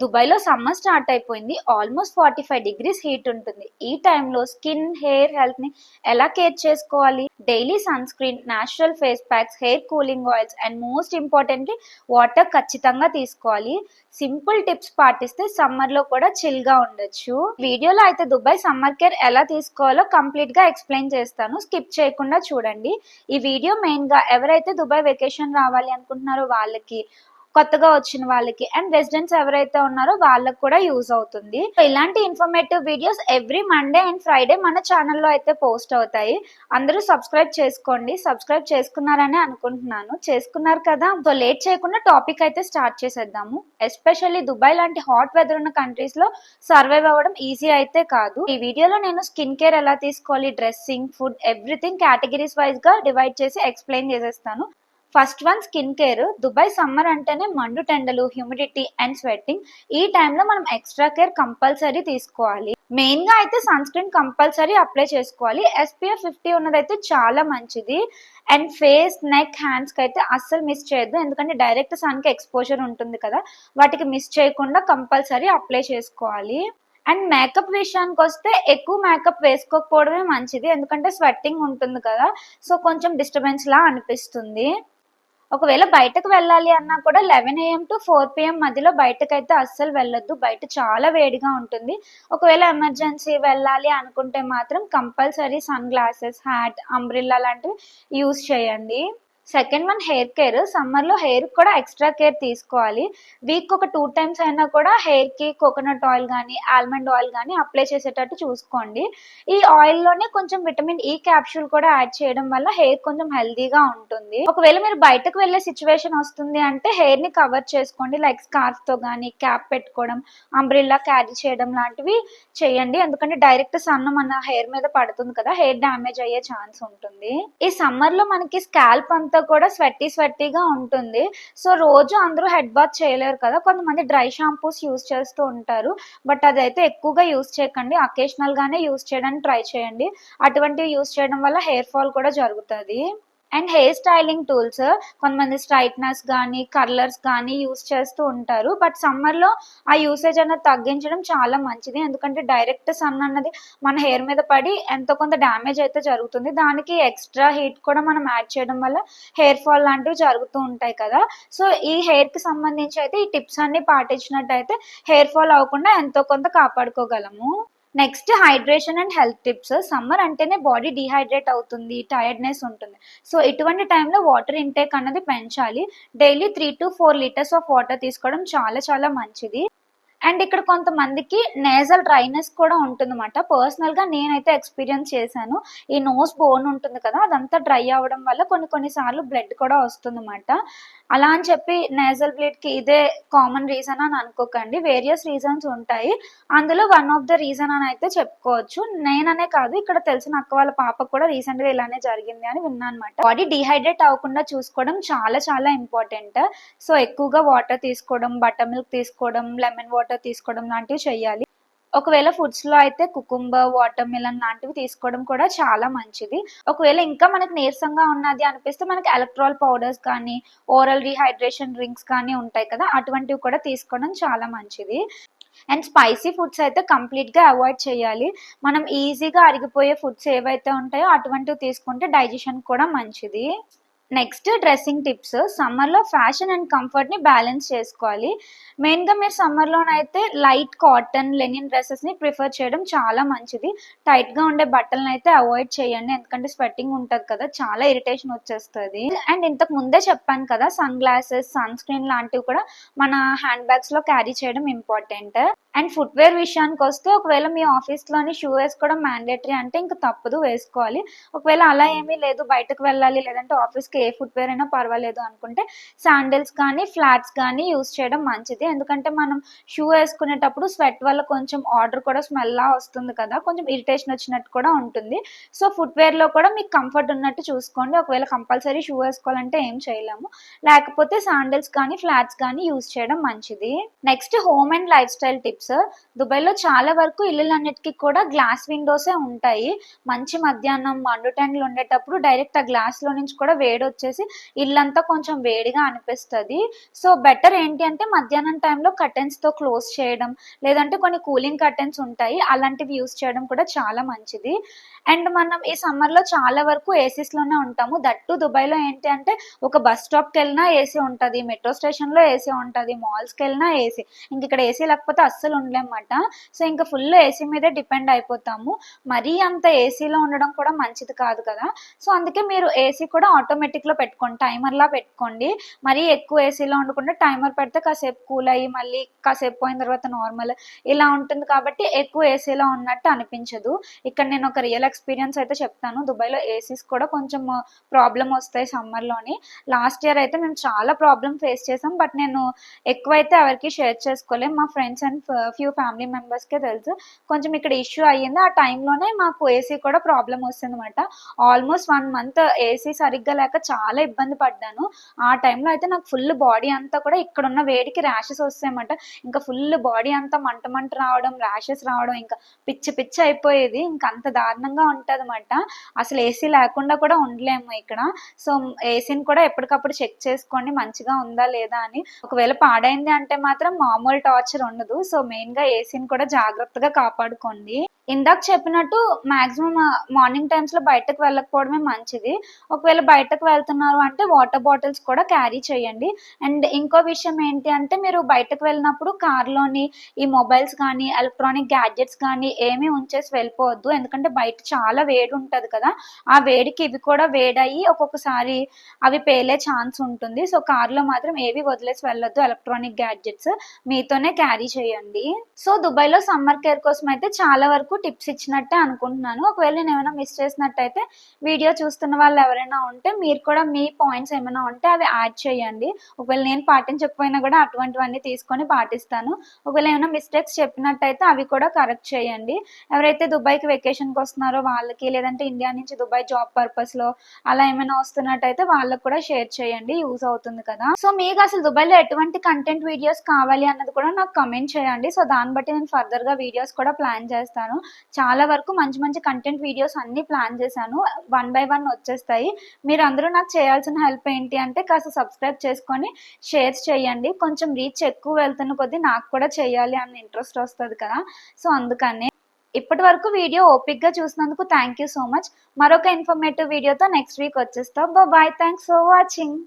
దుబాయ్లో summer start అయిపోయింది. Almost forty five degrees heat ఉంటుంది. ఈ టైంలో స్కిన్ హెయిర్ హెల్త్ని ఎలా కేర్ చేసుకోవాలి? Daily sunscreen natural face packs hair cooling oils and most importantly water ఖచ్చితంగా తీసుకోవాలి. సింపుల్ టిప్స్ పాటిస్తే సమ్మర్లో కూడా చిల్గా ఉండొచ్చు. వీడియోలో అయితే దుబాయ్ సమ్మర్ కేర్ ఎలా తీసుకోవాలో కంప్లీట్గా ఎక్స్ప్లెయిన్ చేస్తాను. స్కిప్ చేయకుండా చూడండి. ఈ వీడియో మెయిన్గా ఎవరైతే దుబాయ్ వెకేషన్ రావాలి అనుకుంటున్నారో వాళ్ళకి కొత్తగా వచ్చిన వాళ్ళకి. అండ్ రెసిడెంట్స్ ఎవరైతే ఉన్నారో వాళ్ళకి కూడా యూజ్ అవుతుంది. ఇలాంటి informative videos every Monday and Friday మన ఛానల్లో అయితే పోస్ట్ అవుతాయి. అందరూ సబ్స్క్రైబ్ చేసుకోండి. సబ్స్క్రైబ్ చేసుకున్నారని అనుకుంటున్నాను. చేసుకున్నారు కదా? సో లేట్ చేయకుండా టాపిక్ అయితే స్టార్ట్ చేసేద్దాము. ఎస్పెషల్లీ దుబాయ్ లాంటి హాట్ వెదర్ ఉన్న కంట్రీస్లో సర్వైవ్ అవ్వడం ఈజీ అయితే కాదు. ఈ వీడియోలో నేను స్కిన్ కేర్ ఎలా తీసుకోవాలి డ్రెస్సింగ్ ఫుడ్ ఎవ్రీథింగ్ కేటగిరీస్ వైజ్గా డివైడ్ చేసి ఎక్స్ప్లెయిన్ చేసేస్తాను. First one skin care. Dubai summer అంటేనే మండు టెండలు హ్యూమిడిటీ అండ్ స్వెట్టింగ్. ఈ టైంలో మనం ఎక్స్ట్రా కేర్ కంపల్సరీ తీసుకోవాలి. మెయిన్గా అయితే సన్ స్క్రీన్ కంపల్సరీ అప్లై చేసుకోవాలి. ఎస్పీఎఫ్ ఫిఫ్టీ ఉన్నదైతే చాలా మంచిది. అండ్ ఫేస్ నెక్ హ్యాండ్స్కి అయితే అస్సలు మిస్ చేయొద్దు. ఎందుకంటే డైరెక్ట్ సన్కి ఎక్స్పోజర్ ఉంటుంది కదా. వాటికి మిస్ చేయకుండా కంపల్సరీ అప్లై చేసుకోవాలి. అండ్ మేకప్ విషయానికి వస్తే ఎక్కువ మేకప్ వేసుకోకపోవడమే మంచిది. ఎందుకంటే స్వెట్టింగ్ ఉంటుంది కదా. సో కొంచెం డిస్టర్బెన్స్ లా అనిపిస్తుంది. ఒకవేళ బయటకు వెళ్ళాలి అన్నా కూడా eleven AM to four PM మధ్యలో బయటకు అయితే అస్సలు వెళ్ళొద్దు. బయట చాలా వేడిగా ఉంటుంది. ఒకవేళ ఎమర్జెన్సీ వెళ్ళాలి అనుకుంటే మాత్రం compulsory sunglasses hat umbrella లాంటివి యూస్ చేయండి. Second one hair care. సమ్మర్లో హెయిర్ కూడా ఎక్స్ట్రా కేర్ తీసుకోవాలి. వీక్ ఒక టూ టైమ్స్ అయినా కూడా హెయిర్కి కోకోనట్ ఆయిల్ కానీ ఆల్మండ్ ఆయిల్ కానీ అప్లై చేసేటట్టు చూసుకోండి. ఈ ఆయిల్లోనే కొంచెం విటమిన్ ఈ క్యాప్సూల్ కూడా యాడ్ చేయడం వల్ల హెయిర్ కొంచెం హెల్దీగా ఉంటుంది. ఒకవేళ మీరు బయటకు వెళ్ళే సిచ్యువేషన్ వస్తుంది అంటే హెయిర్ని కవర్ చేసుకోండి. లైక్ స్కార్ఫ్తో కానీ క్యాప్ పెట్టుకోవడం అంబ్రిల్లా క్యారీ చేయడం లాంటివి చేయండి. ఎందుకంటే డైరెక్ట్ సన్ మన హెయిర్ మీద పడుతుంది కదా హెయిర్ డ్యామేజ్ అయ్యే ఛాన్స్ ఉంటుంది. ఈ సమ్మర్లో మనకి స్కాల్ప్ అంతా కూడా స్వెట్టి స్వెట్టీగా ఉంటుంది. సో రోజు అందరూ హెడ్ బాత్ చేయలేరు కదా. కొంతమంది డ్రై షాంపూస్ యూస్ చేస్తూ ఉంటారు. బట్ అదైతే ఎక్కువగా యూస్ చేయకండి. అకేషనల్ గానే యూస్ చేయడానికి ట్రై చేయండి. అటువంటివి యూస్ చేయడం వల్ల హెయిర్ ఫాల్ కూడా జరుగుతుంది. అండ్ హెయిర్ స్టైలింగ్ టూల్స్ కొంతమంది స్ట్రైట్నర్స్ కానీ కర్లర్స్ కానీ యూస్ చేస్తూ ఉంటారు. బట్ సమ్మర్లో ఆ యూసేజ్ అనేది తగ్గించడం చాలా మంచిది. ఎందుకంటే డైరెక్ట్ సన్ అన్నది మన హెయిర్ మీద పడి ఎంతో కొంత డ్యామేజ్ అయితే జరుగుతుంది. దానికి ఎక్స్ట్రా హీట్ కూడా మనం యాడ్ చేయడం వల్ల హెయిర్ ఫాల్ లాంటివి జరుగుతూ ఉంటాయి కదా. సో ఈ హెయిర్కి సంబంధించి అయితే ఈ టిప్స్ అన్ని పాటించినట్టయితే హెయిర్ ఫాల్ అవ్వకుండా ఎంతో కొంత కాపాడుకోగలము. Next hydration and health tips summer అంటేనే బాడీ డిహైడ్రేట్ అవుతుంది టైర్డ్నెస్ ఉంటుంది. సో ఇటువంటి టైంలో వాటర్ ఇంటేక్ అన్నది పెంచాలి. Daily three to four litres of water తీసుకోవడం చాలా చాలా మంచిది. అండ్ ఇక్కడ కొంతమందికి నేజల్ డ్రైనెస్ కూడా ఉంటుందన్నమాట. పర్సనల్గా నేనైతే ఎక్స్పీరియన్స్ చేశాను. ఈ నోస్ బోన్ ఉంటుంది కదా అదంతా డ్రై అవ్వడం వల్ల కొన్ని కొన్నిసార్లు బ్లడ్ కూడా వస్తుందన్నమాట. అలా అని చెప్పి నేజల్ బ్లీడ్కి ఇదే కామన్ రీజన్ అని అనుకోకండి. వేరియస్ రీజన్స్ ఉంటాయి. అందులో వన్ ఆఫ్ ద రీజన్ అని అయితే చెప్పుకోవచ్చు. నేననే కాదు ఇక్కడ తెలిసిన అక్క వాళ్ళ పాపకు కూడా రీసెంట్గా ఇలానే జరిగింది అని విన్నాను అనమాట బాడీ డిహైడ్రేట్ అవ్వకుండా చూసుకోవడం చాలా చాలా ఇంపార్టెంట్ సో ఎక్కువగా వాటర్ తీసుకోవడం బటర్ మిల్క్ తీసుకోవడం లెమన్ వాటర్ తీసుకోవడం లాంటివి చేయాలి ఒకవేళ ఫుడ్స్లో అయితే కుకుంబర్ వాటర్ మిలన్ లాంటివి తీసుకోవడం కూడా చాలా మంచిది. ఒకవేళ ఇంకా మనకి నీరసంగా ఉన్నది అనిపిస్తే మనకి ఎలక్ట్రాల్ పౌడర్స్ కానీ ఓరల్ రీహైడ్రేషన్ డ్రింక్స్ కానీ ఉంటాయి కదా అటువంటివి కూడా తీసుకోవడం చాలా మంచిది. అండ్ స్పైసీ ఫుడ్స్ అయితే కంప్లీట్గా అవాయిడ్ చేయాలి మనం ఈజీగా అరిగిపోయే ఫుడ్స్ ఏవైతే ఉంటాయో అటువంటివి తీసుకుంటే డైజెషన్ కూడా మంచిది. నెక్స్ట్ డ్రెస్సింగ్ టిప్స్ సమ్మర్లో ఫ్యాషన్ అండ్ కంఫర్ట్ని బ్యాలెన్స్ చేసుకోవాలి. మెయిన్గా మీరు సమ్మర్లోనైతే లైట్ కాటన్ లెనిన్ డ్రెస్సెస్ని ప్రిఫర్ చేయడం చాలా మంచిది. టైట్గా ఉండే బట్టలను అయితే అవాయిడ్ చేయండి. ఎందుకంటే స్వెట్టింగ్ ఉంటుంది కదా చాలా ఇరిటేషన్ వచ్చేస్తుంది. అండ్ ఇంతకు ముందే చెప్పాను కదా సన్ గ్లాసెస్ సన్ స్క్రీన్ లాంటివి కూడా మన హ్యాండ్ బ్యాగ్స్లో క్యారీ చేయడం ఇంపార్టెంట్ అండ్ ఫుట్వేర్ విషయానికి వస్తే ఒకవేళ మీ ఆఫీస్లోని షూ వేసుకోవడం మ్యాండేటరీ అంటే ఇంకా తప్పదు వేసుకోవాలి. ఒకవేళ అలా ఏమీ లేదు బయటకు వెళ్ళాలి లేదంటే ఆఫీస్కి ఏ ఫుట్వేర్ అయినా పర్వాలేదు అనుకుంటే శాండిల్స్ కానీ ఫ్లాట్స్ కానీ యూస్ చేయడం మంచిది. ఎందుకంటే మనం షూ వేసుకునేటప్పుడు స్వెట్ వల్ల కొంచెం ఆర్డర్ కూడా స్మెల్ లా వస్తుంది కదా కొంచెం ఇరిటేషన్ వచ్చినట్టు కూడా ఉంటుంది. సో ఫుట్వేర్లో కూడా మీకు కంఫర్ట్ ఉన్నట్టు చూసుకోండి. ఒకవేళ కంపల్సరీ షూ వేసుకోవాలంటే ఏం చేయలేము. లేకపోతే శాండిల్స్ కానీ ఫ్లాట్స్ కానీ యూస్ చేయడం మంచిది. Next home and lifestyle tip. Tips దుబాయ్లో చాలా వరకు ఇళ్ళన్నిటికీ కూడా గ్లాస్ విండోసే ఉంటాయి. మంచి మధ్యాహ్నం మండు టైంలో ఉండేటప్పుడు డైరెక్ట్ ఆ గ్లాస్లో నుంచి కూడా వేడి వచ్చేసి ఇల్లంతా కొంచెం వేడిగా అనిపిస్తుంది. సో బెటర్ ఏంటి అంటే మధ్యాహ్నం టైంలో కర్టెన్స్తో క్లోజ్ చేయడం లేదంటే కొన్ని కూలింగ్ కర్టెన్స్ ఉంటాయి. అలాంటివి యూస్ చేయడం కూడా చాలా మంచిది. అండ్ మనం ఈ సమ్మర్లో చాలా వరకు ఏసీస్లోనే ఉంటాము. దట్టు దుబాయ్లో ఏంటి అంటే ఒక బస్ స్టాప్కి వెళ్ళినా ఏసీ ఉంటుంది. మెట్రో స్టేషన్లో ఏసీ ఉంటుంది. మాల్స్కి వెళ్ళినా ఏసీ. ఇంక ఇక్కడ ఏసీ లేకపోతే అస్సలు ఉండలేమన్నమాట. సో ఇంకా ఫుల్ ఏసీ మీదే డిపెండ్ అయిపోతాము. మరీ అంత ఏసీలో ఉండడం కూడా మంచిది కాదు కదా. సో అందుకే మీరు ఏసీ కూడా ఆటోమేటిక్లో పెట్టుకోండి. టైమర్లా పెట్టుకోండి. మరీ ఎక్కువ ఏసీలో ఉండకుండా టైమర్ పెడితే కాసేపు కూల్ అయ్యి మళ్ళీ కాసేపు పోయిన తర్వాత నార్మల్ ఇలా ఉంటుంది కాబట్టి ఎక్కువ ఏసీలో ఉన్నట్టు అనిపించదు. ఇక్కడ నేను ఒక రియల్ ఎక్స్పీరియన్స్ అయితే చెప్తాను. దుబాయ్లో ఏసీస్ కూడా కొంచెం ప్రాబ్లం వస్తాయి సమ్మర్లోని లాస్ట్ ఇయర్ అయితే మేము చాలా ప్రాబ్లం ఫేస్ చేసాం. బట్ నేను ఎక్కువైతే ఎవరికి షేర్ చేసుకోలేం మా ఫ్రెండ్స్ అండ్ ఫ్యూ ఫ్యామిలీ మెంబర్స్కే తెలుసు. కొంచెం ఇక్కడ ఇష్యూ అయ్యింది. ఆ టైంలోనే మాకు ఏసీ కూడా ప్రాబ్లం వస్తుంది అనమాట ఆల్మోస్ట్ వన్ మంత్ ఏసీ సరిగ్గా లేక చాలా ఇబ్బంది పడ్డాను. ఆ టైంలో అయితే నాకు ఫుల్ బాడీ అంతా కూడా ఇక్కడ ఉన్న వేడికి ర్యాషెస్ వస్తాయన్నమాట. ఇంకా ఫుల్ బాడీ అంతా మంట మంట రావడం ర్యాషెస్ రావడం ఇంకా పిచ్చి పిచ్చి అయిపోయేది. ఇంకా అంత దారుణంగా ఉంటుంది అనమాట అసలు ఏసీ లేకుండా కూడా ఉండలేము ఇక్కడ. సో ఏసీని కూడా ఎప్పటికప్పుడు చెక్ చేసుకోండి. మంచిగా ఉందా లేదా అని. ఒకవేళ పాడైంది అంటే మాత్రం మామూలు టార్చర్ ఉండదు. సో మెయిన్గా ఏసీని కూడా జాగ్రత్తగా కాపాడుకోండి. ఇందాక చెప్పినట్టు మాక్సిమం మార్నింగ్ టైమ్స్లో బయటకు వెళ్ళకపోవడమే మంచిది. ఒకవేళ బయటకు వెళ్తున్నారు అంటే వాటర్ బాటిల్స్ కూడా క్యారీ చేయండి. అండ్ ఇంకో విషయం ఏంటి అంటే మీరు బయటకు వెళ్ళినప్పుడు కార్లోని ఈ మొబైల్స్ కానీ ఎలక్ట్రానిక్ గ్యాడ్జెట్స్ కానీ ఏమీ ఉంచేసి వెళ్ళిపోవద్దు. ఎందుకంటే బయట చాలా వేడి ఉంటుంది కదా. ఆ వేడికి ఇవి కూడా వేడయ్యి ఒక్కొక్కసారి అవి పేలే ఛాన్స్ ఉంటుంది. సో కార్లో మాత్రం ఏవి వదిలేసి వెళ్ళొద్దు. ఎలక్ట్రానిక్ గ్యాడ్జెట్స్ మీతోనే క్యారీ చేయండి. సో దుబాయ్లో సమ్మర్ కేర్ కోసం అయితే చాలా వరకు టిప్స్ ఇచ్చినట్టే అనుకుంటున్నాను. ఒకవేళ నేను ఏమైనా మిస్ చేసినట్టయితే వీడియో చూస్తున్న వాళ్ళు ఎవరైనా ఉంటే మీరు కూడా మీ పాయింట్స్ ఏమైనా ఉంటే అవి యాడ్ చేయండి. ఒకవేళ నేను పాటించకపోయినా కూడా అటువంటివన్నీ తీసుకొని పాటిస్తాను. ఒకవేళ ఏమైనా మిస్టేక్స్ చెప్పినట్టయితే అవి కూడా కరెక్ట్ చేయండి. ఎవరైతే దుబాయ్కి వెకేషన్కి వస్తున్నారో వాళ్ళకి లేదంటే ఇండియా నుంచి దుబాయ్ జాబ్ పర్పస్లో అలా ఏమైనా వస్తున్నట్టయితే వాళ్ళకి కూడా షేర్ చేయండి. యూజ్ అవుతుంది కదా. సో మీకు అసలు దుబాయ్లో ఎటువంటి కంటెంట్ వీడియోస్ కావాలి అన్నది కూడా నాకు కమెంట్ చేయండి. సో దాన్ని బట్టి నేను ఫర్దర్గా వీడియోస్ కూడా ప్లాన్ చేస్తాను. చాలా వరకు మంచి మంచి కంటెంట్ వీడియోస్ అన్ని ప్లాన్ చేశాను. వన్ బై వన్ వచ్చేస్తాయి. మీరు అందరూ నాకు చేయాల్సిన హెల్ప్ ఏంటి అంటే కాస్త సబ్స్క్రైబ్ చేసుకొని షేర్ చేయండి. కొంచెం రీచ్ ఎక్కువ వెళ్తున్న కొద్దీ నాకు కూడా చేయాలి అన్న ఇంట్రెస్ట్ వస్తుంది కదా. సో అందుకనే ఇప్పటి వరకు వీడియో ఓపిక్గా చూసినందుకు థ్యాంక్ యూ సో మచ్ మరొక ఇన్ఫర్మేటివ్ వీడియోతో నెక్స్ట్ వీక్ వచ్చేస్తాం. Bye thanks for watching